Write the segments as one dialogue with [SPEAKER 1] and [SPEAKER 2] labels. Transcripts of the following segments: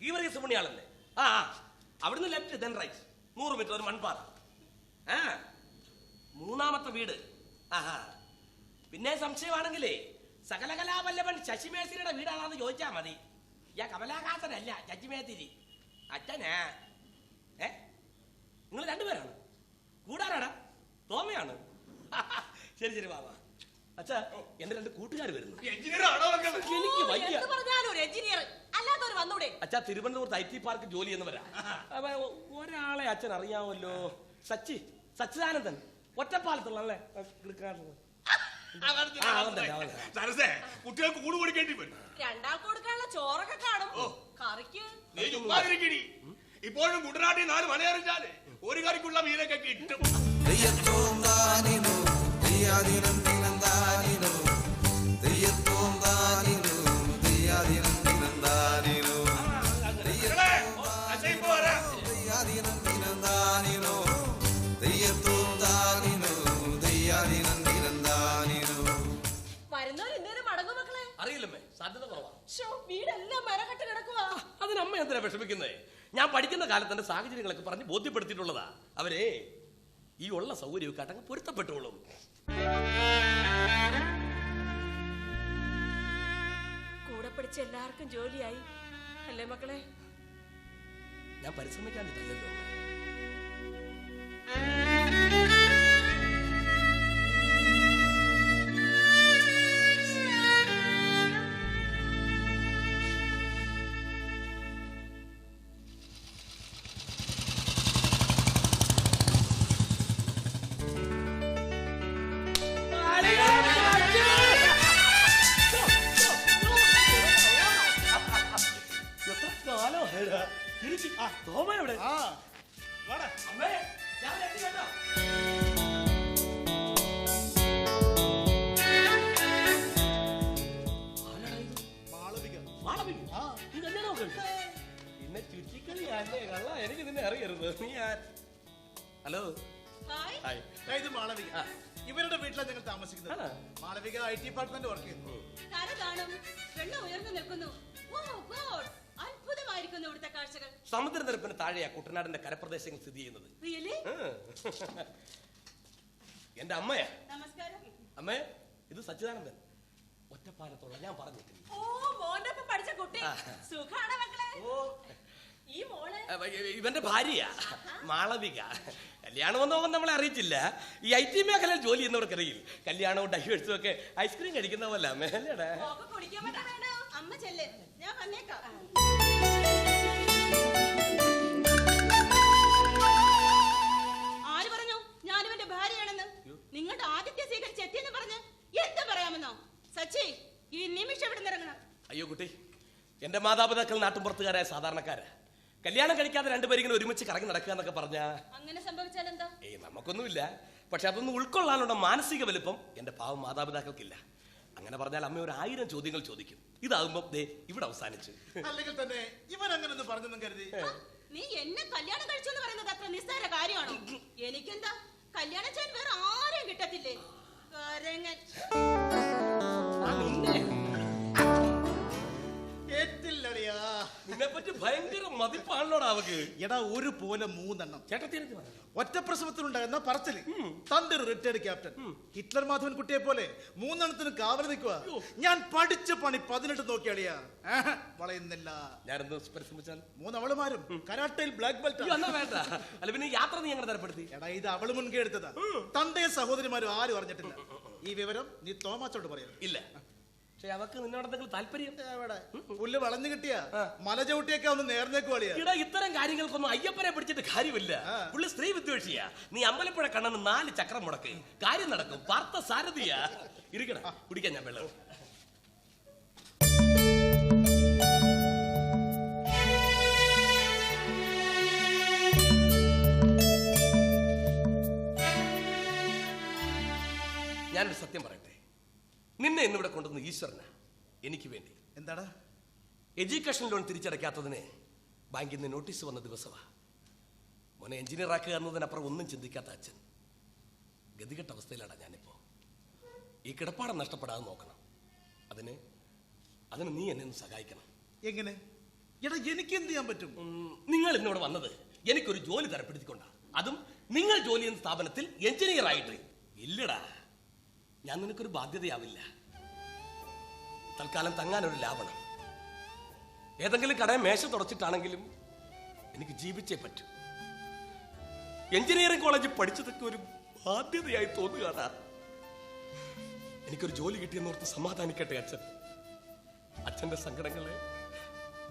[SPEAKER 1] ഈ വരെ പുണ്യാളല്ലേ ആ. അവിടുന്ന് ലെഫ്റ്റ് ദെൻ റൈറ്റ് നൂറ് മീറ്റർ ഒരു മൺപാറ ആ. മൂന്നാമത്തെ വീട്. ആഹാ പിന്നെ സംശയമാണെങ്കിലേ സകലകലാവല്ലവൻ ശശിമേശ്വരിയുടെ വീടാണെന്ന് ചോദിച്ചാ മതി. ഞാൻ കമലാഹാസനല്ല ശശിമേത്തിരി അച്ഛനാ. ഏ? നിങ്ങൾ രണ്ടുപേരാണ്. കൂടാരാടാ? തോമയാണ്. ശരി ശരി ബാബാ അച്ഛാ എന്റെ രണ്ട് കൂട്ടുകാർ വരുന്നു? എനിക്ക് വയ്യ.
[SPEAKER 2] എന്ന് പറഞ്ഞാലും ഒരു എഞ്ചിനീയർ അല്ലാത്തവർ വന്നൂടെ?
[SPEAKER 1] അച്ഛാ തിരുവനന്തപുരത്ത് ഐ ടി പാർക്ക് ജോലി എന്ന് വരാം അപ്പൊ ഒരാളെ അച്ഛൻ അറിയാമല്ലോ. സച്ചി സച്ചിദാനന്ദൻ. ഒറ്റപ്പാലത്തുള്ള അല്ലേ ആ, അവൻ തന്നെ, അവൻ തന്നെ.
[SPEAKER 3] സരസേ കുട്ടികൾക്ക് കൂട് കൊടുക്കേണ്ടി വരും.
[SPEAKER 2] രണ്ടാൾക്ക് കൊടുക്കാനുള്ള ചോറൊക്കെ കാണും. കറിക്ക്.
[SPEAKER 3] നീ ചുമ്മാതിരിക്കടി. ഇപ്പോഴും കുട്ടനാട്ടിൽ നാല് മലയറിഞ്ഞാൽ ഒരു കറിക്കുള്ള മീനൊക്കെ
[SPEAKER 1] സാധ്യത
[SPEAKER 2] കുറവാണ് വീടെല്ലാം മരകെട്ട് കിടക്കുവാ.
[SPEAKER 1] അതിന് അമ്മ എന്തിനാ വിഷമിക്കുന്നേ? ഞാൻ പഠിക്കുന്ന കാലത്ത് എന്റെ സാഹചര്യങ്ങളൊക്കെ പറഞ്ഞ് ബോധ്യപ്പെടുത്തിയിട്ടുള്ളതാ. അവരെ ഈ ഉള്ള സൗകര്യമൊക്കെ അടങ്ങ് പൊരുത്തപ്പെട്ടോളും.
[SPEAKER 2] കൂടെ പഠിച്ച എല്ലാവർക്കും ജോലിയായി. അല്ലേ മക്കളെ?
[SPEAKER 1] ഞാൻ പരിശ്രമിക്കാണ്ടിട്ടല്ലോ
[SPEAKER 3] വീട്ടിലാണ് ഞങ്ങൾ താമസിക്കുന്നത്? Malavika I T department work ചെയ്യുന്നു.
[SPEAKER 2] കര കാണും വെള്ളം ഉയർന്നു നിൽക്കുന്നു. ഓ ഗോഡ് അത്ഭുതമായിരിക്കുന്നു ഇവിടുത്തെ കാഴ്ചകൾ.
[SPEAKER 1] സമുദ്രനിരപ്പിന് താഴെയാ കുട്ടനാടിന്റെ കരപ്രദേശങ്ങൾ സ്ഥിതി ചെയ്യുന്നത്. എന്റെ അമ്മയാ.
[SPEAKER 2] നമസ്കാരം.
[SPEAKER 1] അമ്മേ ഇത് സച്ചിദാനന്ദൻ. ഒറ്റപ്പാലത്തുള്ള ഞാൻ പറഞ്ഞിട്ടില്ല.
[SPEAKER 2] ഓ മോന്റെ ഒപ്പം പഠിച്ച കുട്ടി. സുഖാണ് മക്കളെ?
[SPEAKER 1] ഓ.
[SPEAKER 2] ഈ
[SPEAKER 1] മോൾ? ഇവന്റെ ഭാര്യ മാളവിക. കല്യാണം ഒന്നും നമ്മളെ അറിയിച്ചില്ല ഈ ഐ ടി മേഖലയിൽ ജോലി ചെയ്യുന്നവർക്കറിയില്ല. കല്യാണവും ഡൈവേഴ്സും ഒക്കെ ഐസ്ക്രീം കഴിക്കുന്ന പോലെ മേലടാ
[SPEAKER 2] ഒക്കെ കുടിക്കാൻ അമ്മ ചെല്ല്. ഞാൻ വന്നേക്കാം. ആര് പറഞ്ഞു? ഞാനിവന്റെ ഭാര്യയാണെന്ന്. നിങ്ങളുടെ ആദിത്യ സ്വീകരിച്ച് എത്തിയെന്ന് പറഞ്ഞ് എന്ത് പറയാമെന്നോ? സച്ചി ഈ നിമിഷം ഇവിടെ ഇറങ്ങണം.
[SPEAKER 1] അയ്യോ കുട്ടി എന്റെ മാതാപിതാക്കൾ നാട്ടുമ്പുറത്തുകാരായ സാധാരണക്കാരാ. കല്യാണം കഴിക്കാതെ രണ്ടുപേരിങ്ങനെ ഒരുമിച്ച് കറങ്ങി നടക്കുക എന്നൊക്കെ പറഞ്ഞാ?
[SPEAKER 2] അങ്ങനെ സംഭവിച്ചാൽ എന്താ
[SPEAKER 1] ഏയ് നമുക്കൊന്നുമില്ല. പക്ഷെ അതൊന്നും ഉൾക്കൊള്ളാനുള്ള മാനസിക വലുപ്പം എന്റെ പാവം മാതാപിതാക്കൾക്കില്ല. അങ്ങനെ പറഞ്ഞാൽ അമ്മ ഒരു ആയിരം ചോദ്യങ്ങൾ ചോദിക്കും. ഇതാകുമ്പോ ദേ ഇവിടെ അവസാനിച്ചു.
[SPEAKER 3] അല്ലെങ്കിൽ തന്നെ ഇവൻ അങ്ങനെ ഒന്ന് പറഞ്ഞെന്നും കരുതി.
[SPEAKER 2] നീ എന്നെ കല്യാണം കഴിച്ചു എന്ന് പറയുന്നത് അത്ര നിസ്സാര കാര്യമാണോ? എനിക്കെന്താ? കല്യാണം ചെയ്യാൻ വേറെ ആരെയും കിട്ടത്തില്ലേ?
[SPEAKER 1] പറ്റി ഭയങ്കര മതിപ്പാണല്ലോടാ അവക്ക്.
[SPEAKER 3] എടാ ഒരു പോലെ മൂന്നെണ്ണം.
[SPEAKER 1] ചേട്ടത്തി എനിക്ക് പറഞ്ഞു
[SPEAKER 3] ഒറ്റ പ്രസവത്തിലുണ്ടായിരുന്ന പറച്ചിൽ. തന്റെ റിട്ടയർഡ് ക്യാപ്റ്റൻ ഹിറ്റ്ലർ മാധവൻ കുട്ടിയെ പോലെ മൂന്നെണ്ണത്തിന് കാവൽ നിൽക്കുക ഞാൻ പഠിച്ച പണി പതിനെട്ട് നോക്കിയാളിയാ. വളയുന്നില്ല.
[SPEAKER 1] ഞാനെന്ത് പരിശ്രമിച്ചാൽ?
[SPEAKER 3] മൂന്നവളുമാരും കരാട്ടയിൽ ബ്ലാക്ക് ബെൽറ്റ്
[SPEAKER 1] വേണ്ട. അല്ല പിന്നെ യാത്ര നീ ഞങ്ങളെ തരപ്പെടുത്തി?
[SPEAKER 3] എടാ ഇത് അവൾ മുൻകൈ എടുത്തതാ. തന്റെ സഹോദരിമാരും ആരും അറിഞ്ഞിട്ടില്ല. ഈ വിവരം നീ തോമാച്ചോട് പറയരുത്.
[SPEAKER 1] ഇല്ല. പക്ഷെ അവക്ക് നിന്നോട് എന്തെങ്കിലും താല്പര്യം
[SPEAKER 3] പുല്ല് വളഞ്ഞു കിട്ടിയ മല ചവിട്ടിയൊക്കെ ഒന്ന് നേർന്നേക്ക് വളിയാ.
[SPEAKER 1] ഇത്തരം കാര്യങ്ങൾക്കൊന്നും അയ്യപ്പനെ പിടിച്ചിട്ട് കാര്യമില്ല. പുള്ളി സ്ത്രീ വിദ്വേഷിയാ. നീ അമ്പലപ്പുഴ കണ്ണന് നാല് ചക്രം മുടക്ക്. കാര്യം നടക്കും. പാർത്ത സാരഥിയാ. ഇരിക്കണ കുടിക്കാൻ ഞാൻ വെള്ളം. ഞാനൊരു സത്യം പറയട്ടെ? നിന്നെ ഇന്നിവിടെ കൊണ്ടുവന്ന ഈശ്വരന്. എനിക്ക് വേണ്ടി.
[SPEAKER 3] എന്താണ്
[SPEAKER 1] എഡ്യൂക്കേഷൻ ലോൺ തിരിച്ചടയ്ക്കാത്തതിന് ബാങ്കിൽ നിന്ന് നോട്ടീസ് വന്ന ദിവസമാ. മോനെ എഞ്ചിനീയർ ആക്കുക എന്നതിനപ്പുറം ഒന്നും ചിന്തിക്കാത്ത അച്ഛൻ. ഗതികെട്ട അവസ്ഥയിലാണ് ഞാനിപ്പോ. ഈ കിടപ്പാടം നഷ്ടപ്പെടാതെ നോക്കണം. അതിന് അതിന് നീ എന്നെ ഒന്ന് സഹായിക്കണം.
[SPEAKER 3] എങ്ങനെ? എടാ എനിക്ക് എന്ത് ചെയ്യാൻ പറ്റും?
[SPEAKER 1] നിങ്ങൾ ഇന്നിവിടെ വന്നത് എനിക്കൊരു ജോലി തരപ്പെടുത്തിക്കൊണ്ടാ. അതും നിങ്ങൾ ജോലി ചെയ്യുന്ന സ്ഥാപനത്തിൽ എഞ്ചിനീയർ ആയിട്ട്. ഇല്ലടാ. ഞാൻ നിനക്കൊരു ബാധ്യതയാവില്ല. തൽക്കാലം തങ്ങാനൊരു ലാഭണം. ഏതെങ്കിലും കടയെ മേശ തുടച്ചിട്ടാണെങ്കിലും എനിക്ക് ജീവിച്ചേ പറ്റൂ. എഞ്ചിനീയറിംഗ് കോളേജിൽ പഠിച്ചതൊക്കെ ഒരു ബാധ്യതയായി തോന്നുകയാണ്. എനിക്കൊരു ജോലി കിട്ടിയെന്നോർത്ത് സമാധാനിക്കട്ടെ അച്ഛൻ? അച്ഛന്റെ സങ്കടങ്ങളെ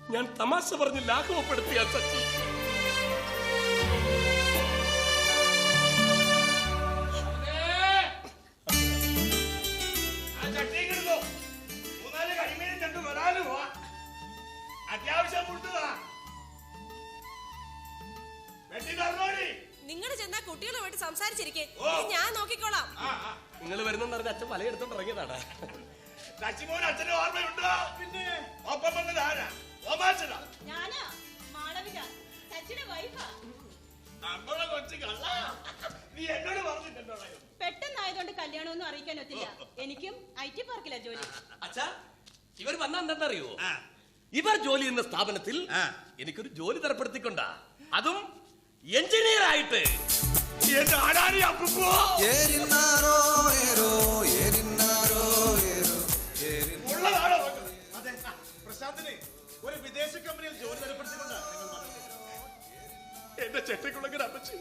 [SPEAKER 1] ഞാൻ തമാശ പറഞ്ഞ് ലാഘവപ്പെടുത്തിയ സച്ചി
[SPEAKER 4] നിങ്ങൾ ചെന്നാ കുട്ടികളുമായിട്ട് സംസാരിച്ചിരിക്കെ. ഞാൻ നോക്കിക്കോളാം.
[SPEAKER 1] നിങ്ങൾ വരുന്നെന്ന് പറഞ്ഞ അച്ഛൻ വലയെടുത്തോണ്ട് ഇറങ്ങിയതാണ്
[SPEAKER 5] ശശിമോൻ അച്ഛന് ഓർമ്മയുണ്ടോ? പിന്നെ? ഒപ്പം വന്നത് ആരാ? ഓമാച്ചനാ
[SPEAKER 2] ഞാനാ? മാളവിക. സച്ചിയുടെ വൈഫാ.
[SPEAKER 5] നമ്മളെ കൊച്ചു കള്ള. നീ എന്നോട് പറഞ്ഞിട്ടുണ്ടോ
[SPEAKER 2] പെട്ടെന്നായതുകൊണ്ട് കല്യാണമൊന്നും അറിയിക്കാൻ ഒത്തില്ല. എനിക്കും ഐ ടി പാർക്കിലാ ജോലി.
[SPEAKER 1] അച്ഛാ ഇവർ വന്ന എന്താണെന്നറിയോ
[SPEAKER 5] ആ.
[SPEAKER 1] ഇവർ ജോലി ചെയ്യുന്ന സ്ഥാപനത്തിൽ. എനിക്കൊരു ജോലി തരപ്പെടുത്തിക്കൊണ്ട. അതും എഞ്ചിനീയർ ആയിട്ട്.
[SPEAKER 5] എന്റെ ചെട്ടിക്കുള്ള അപ്പുപ്പോ?
[SPEAKER 6] ഏരിന്നാരോ ഏരോ ഏരിന്നാരോ ഏരോ ഏരി
[SPEAKER 3] അതെ. പ്രശാന്തിന് ഒരു വിദേശ കമ്പനിയിൽ ജോലി തരപ്പെടുത്തിക്കൊണ്ടാ.
[SPEAKER 5] എന്റെ ചെട്ടിക്കുളങ്ങര അപ്പച്ചി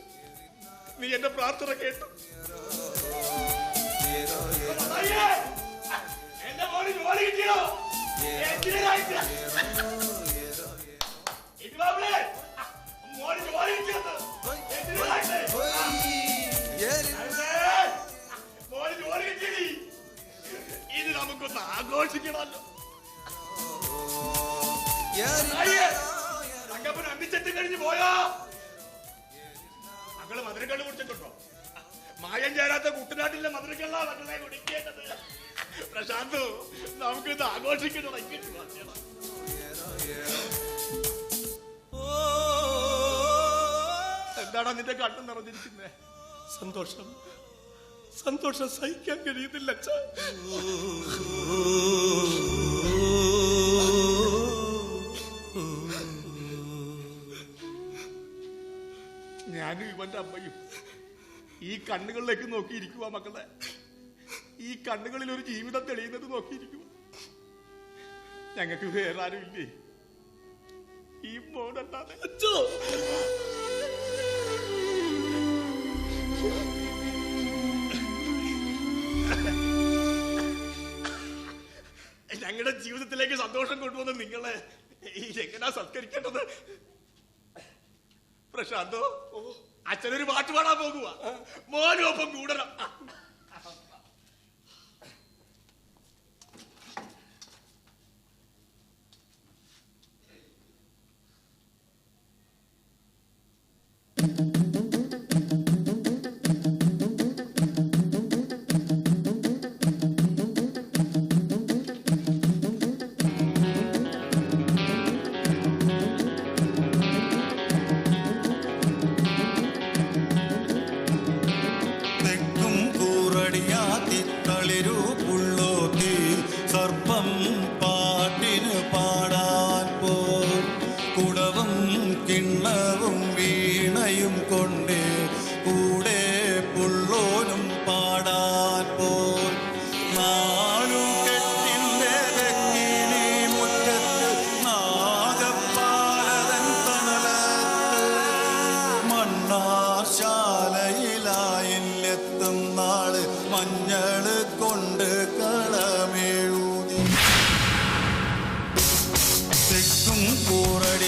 [SPEAKER 5] നീ എന്റെ പ്രാർത്ഥന കേട്ടു. മകൾ മധുരക്കള്ള് കുടിച്ചിട്ടുണ്ടോ? മായം ചേരാത്ത കുട്ടനാട്ടിലെ മധുരക്കള്ള മക്കളെ കുടിക്കേണ്ടത്. പ്രശാന്ത് നമുക്ക് ഇത് ആഘോഷിക്കണം എന്താടാ നിന്റെ കണ്ണു നിറഞ്ഞിരിക്കുന്നേ?
[SPEAKER 1] സന്തോഷം. സന്തോഷം സഹിക്കാൻ കഴിയുന്നില്ല അച്ഛാ.
[SPEAKER 5] ഞാനും ഇവന്റെ അമ്മയും. ഈ കണ്ണുകളിലേക്ക് നോക്കിയിരിക്കുക മക്കളെ. ഈ കണ്ണുകളിൽ ഒരു ജീവിതം തെളിയുന്നത് നോക്കിയിരിക്കുക ഞങ്ങൾക്ക് വേറെ ആരും ഇല്ലേ? ഈ
[SPEAKER 1] അച്ഛോ!
[SPEAKER 5] ഞങ്ങളുടെ ജീവിതത്തിലേക്ക് സന്തോഷം കൊണ്ടുവന്ന നിങ്ങളെ ഈ എങ്ങനാ സത്കരിക്കേണ്ടത്. പ്രശാന്തോ അച്ഛനൊരു പാട്ട് പാടാൻ പോകുക മോനും ഒപ്പം കൂടണം.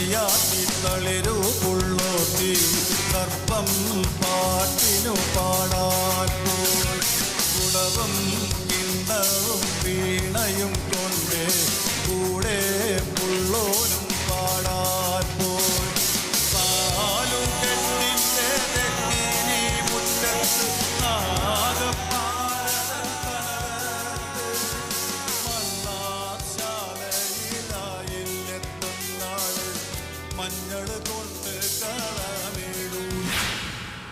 [SPEAKER 7] കൂറടിയാത്തി തളിരു സർപ്പം പാട്ടിനു പാടാൻ. കുടവും കിണ്ണവും വീണയും കൊണ്ട് കൂടെ